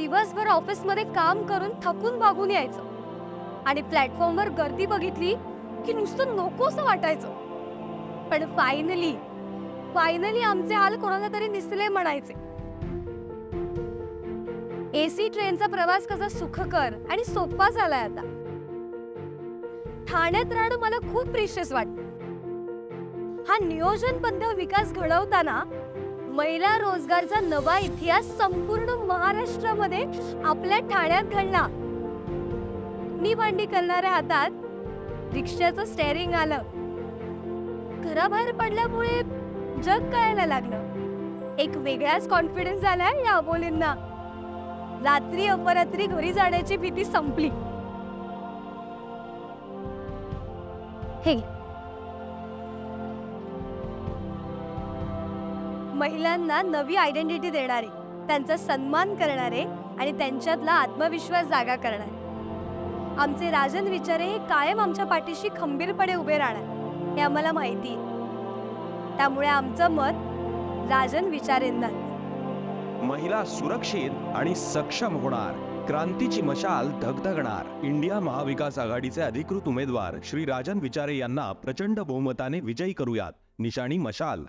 दिवसभर ऑफिसमध्ये काम करून थकून भागून यायचं. आणि प्लॅटफॉर्मवर गर्दी बघितली की नुसतं नकोसं वाटायचं. पण फायनली फायनली आमचे हाल कोणाला तरी दिसले म्हणायचे. एसी ट्रेनचा प्रवास कसा सुखकर आणि सोपा झालाय आता. ठाण्यात राहणं मला खूप प्रिशियस वाटतं. हा नियोजनबद्ध विकास घडवताना महिला रोजगारचा नवा इतिहास संपूर्ण महाराष्ट्रामध्ये आपल्या ठाण्यात घडला. मी भांडी करणाऱ्या हातात रिक्षाचं स्टेअरिंग आलं. घराबाहेर पडल्यामुळे जग कळायला लागलं. एक वेगळाच कॉन्फिडन्स आलाय या अबोलींना रात्री अपरात्री घरी जाण्याची भीती संपली. हे महिलांना नवी आयडेंटिटी देणारे त्यांचा सन्मान करणारे आणि त्यांच्यातला आत्मविश्वास जागा करणारे. आमचे राजन विचारे हे कायम आमच्या पाठीशी खंबीरपणे उभे राहणार हे आम्हाला माहिती त्यामुळे आमचं मत राजन विचारेंना महिला सुरक्षित आणि सक्षम होणार क्रांतीची मशाल धगधगणार. इंडिया महाविकास आघाडीचे अधिकृत उमेदवार श्री राजन विचारे यांना प्रचंड बहुमताने विजयी करूयात निशाणी मशाल.